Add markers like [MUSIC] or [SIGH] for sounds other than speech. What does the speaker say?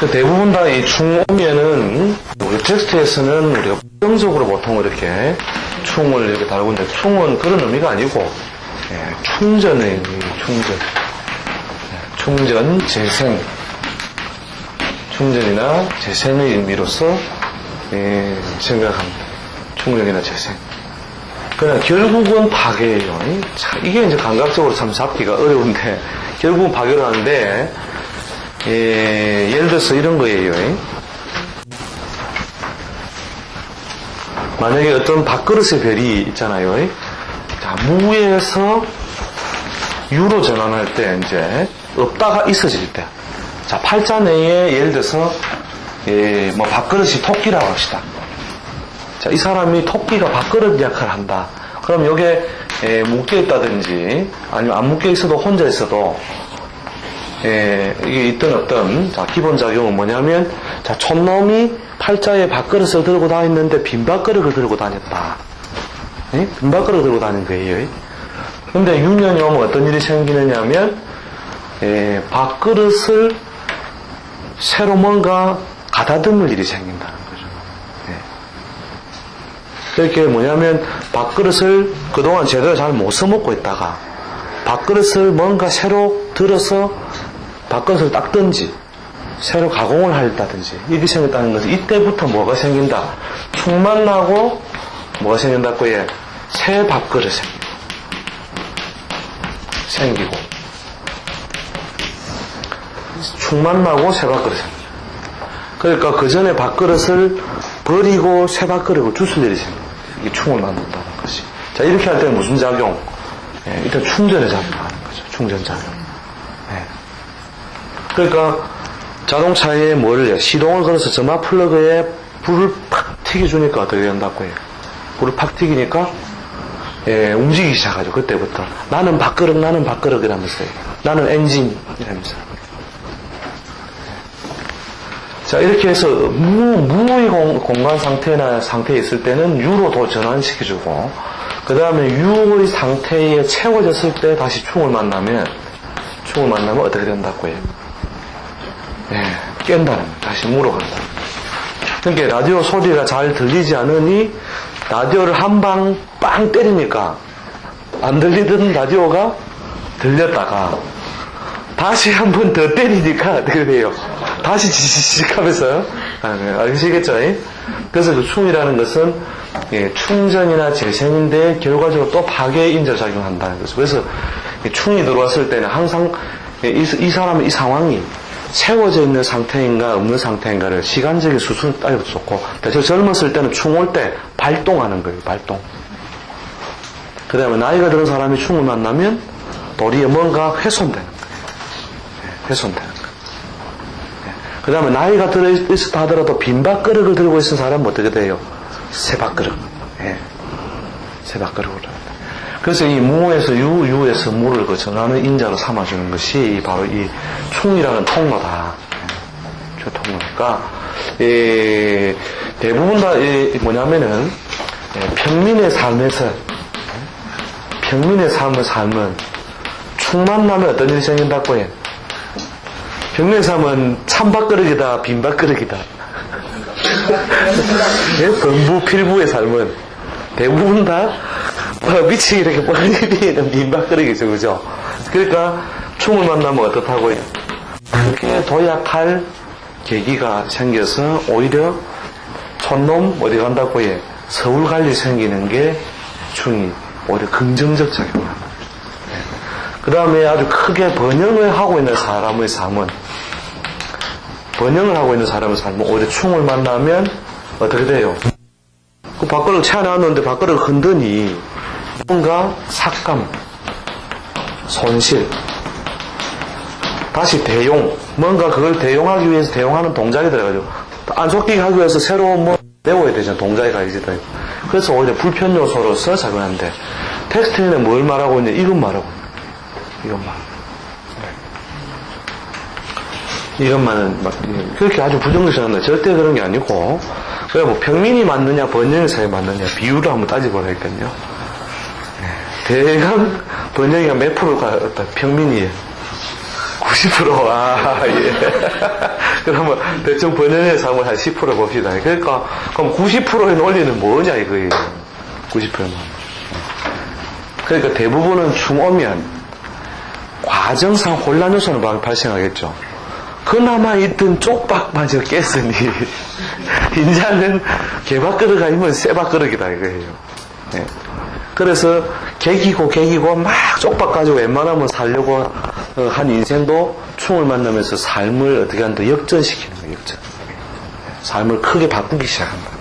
그 대부분 다이충 오면은 우리 텍스트에서는 우리가 부정적으로 보통 이렇게 충을 이렇게 다루고 있는데 충은 그런 의미가 아니고 예, 충전의 의미, 충전. 예, 충전, 재생. 충전이나 재생의 의미로서 예, 생각합니다. 충전이나 재생. 그러나 결국은 파괴예요. 자, 이게 이제 감각적으로 참 잡기가 어려운데 [LAUGHS] 결국은 파괴를 하는데 예, 예를 들어서 이런 거예요. 만약에 어떤 밥그릇의 별이 있잖아요. 자, 무에서 유로 전환할 때 이제 없다가 있어질 때. 자, 팔자 내에 예를 들어서 예, 뭐 밥그릇이 토끼라고 합시다. 자, 이 사람이 토끼가 밥그릇 역할을 한다. 그럼 여기에 예, 묶여 있다든지 아니면 안 묶여 있어도 혼자 있어도 예, 이게 있던 어떤 자, 기본 작용은 뭐냐면 자, 촌놈이 팔자에 밥그릇을 들고 다녔는데 빈 밥그릇을 들고 다녔다. 예? 빈 밥그릇을 들고 다닌 거예요. 근데 6년이 오면 어떤 일이 생기느냐면 예, 밥그릇을 새로 뭔가 가다듬을 일이 생긴다는 거죠. 예. 이렇게 뭐냐면 밥그릇을 그동안 제대로 잘 못 써먹고 있다가 밥그릇을 뭔가 새로 들어서 밥그릇을 닦든지 새로 가공을 한다든지 이게 생겼다는 것은 이때부터 뭐가 생긴다? 충만 나고 뭐가 생긴다고 해? 새 밥그릇 생기고 생기고 충만 나고 새 밥그릇 생기고 그러니까 그 전에 밥그릇을 버리고 새 밥그릇을 주술 일이 생깁니다. 이게 충을 만든다는 것이. 자, 이렇게 할 때는 무슨 작용? 예, 일단 충전의 작용을 하는 거죠. 충전작용. 예. 그러니까 자동차에 뭐를 해? 시동을 걸어서 점화 플러그에 불을 팍 튀겨주니까 어떻게 된다고 해요? 불을 팍 튀기니까 예, 움직이기 시작하죠. 그때부터. 나는 밥그릇, 나는 밥그릇 이라면서요. 나는 엔진 이라면서. 자, 이렇게 해서 무, 무의 공, 공간 상태나 상태에 있을 때는 유로도 전환시켜주고, 그 다음에 유의 상태에 채워졌을 때 다시 충을 만나면, 충을 만나면 어떻게 된다고 해요? 예, 깬다는. 다시 무로 간다. 그러니까 라디오 소리가 잘 들리지 않으니, 라디오를 한 방 빵 때리니까, 안 들리던 라디오가 들렸다가, 다시 한 번 더 때리니까 [LAUGHS] 돼요? 다시 지지직 하면서 아, 네, 아시겠죠? 그래서 그 충이라는 것은 예, 충전이나 재생인데 결과적으로 또 파괴 인자작용한다는 거죠. 그래서 이 충이 들어왔을 때는 항상 예, 이, 이 사람의 이 상황이 채워져 있는 상태인가 없는 상태인가를 시간적인 수순을 따져도 좋고 저 젊었을 때는 충올 때 발동하는 거예요. 발동. 그 다음에 나이가 들은 사람이 충을 만나면 도리에 뭔가 훼손되는 거예요. 훼손되는 거. 그 다음에 나이가 들어있다 하더라도 빈밥그릇을 들고 있는 사람은 어떻게 돼요? 새밥그릇. 예. 새밥그릇으로. 그래서 이 무에서 유, 유에서 무를 그 전하는 인자로 삼아주는 것이 바로 이 충이라는 통로다. 예. 저 통로니까, 예, 대부분 다, 이 뭐냐면은, 예, 평민의 삶에서, 예, 평민의 삶을 살면, 충만 나면 어떤 일이 생긴다고 해? 병의 삶은 찬밥그릇이다, 빈밥그릇이다. [LAUGHS] 예? 범부, 필부의 삶은 대부분 다 어, 미치게 이렇게 뻘리는 빈밥그릇이죠, 그죠? 그러니까 충을 만나면 어떻다고 해요? 그렇게 도약할 계기가 생겨서 오히려 촌놈 어디 간다고 해? 서울 갈일 생기는 게 충이 오히려 긍정적 작용을 합니다. 그 다음에 아주 크게 번영을 하고 있는 사람의 삶은 번영을 하고 있는 사람의 삶은 오히려 충을 만나면 어떻게 돼요? 그 밥그릇 채워놨는데 밥그릇 흔드니 뭔가 삭감, 손실, 다시 대용, 뭔가 그걸 대용하기 위해서 대용하는 동작이 들어가죠. 안 섞이게 하기 위해서 새로운 뭐 배워야 되잖아. 동작이 가야지. 그래서 오히려 불편 요소로서 작용하는데 텍스트에는 뭘 말하고 있냐? 이건 말하고 있냐? 이것만. 이것만은 막 그렇게 아주 부정적이는데 절대 그런 게 아니고 그래 뭐 평민이 맞느냐 번영의 사이 맞느냐 비율을 한번 따져보라니까요. 대강 번영이가 몇 프로가 어떤 평민이에요? 90%. 아, 예. [LAUGHS] 그러면 대충 번연해서 한번 한10% 봅시다. 그러니까, 그럼 90%의 논리는 뭐냐, 이거예요. 90%는. 그러니까 대부분은 충 오면 과정상 혼란 요소는 막 발생하겠죠. 그나마 있던 쪽박마저 깼으니, [LAUGHS] 이제는 개밥그릇 아니면 쇠밥그릇이다, 이거예요. 예. 그래서 개기고 개기고 막 쪽박 가지고 웬만하면 살려고 어, 한 인생도 충을 만나면서 삶을 어떻게 한다 역전시키는 거예요, 역전. 삶을 크게 바꾸기 시작한다.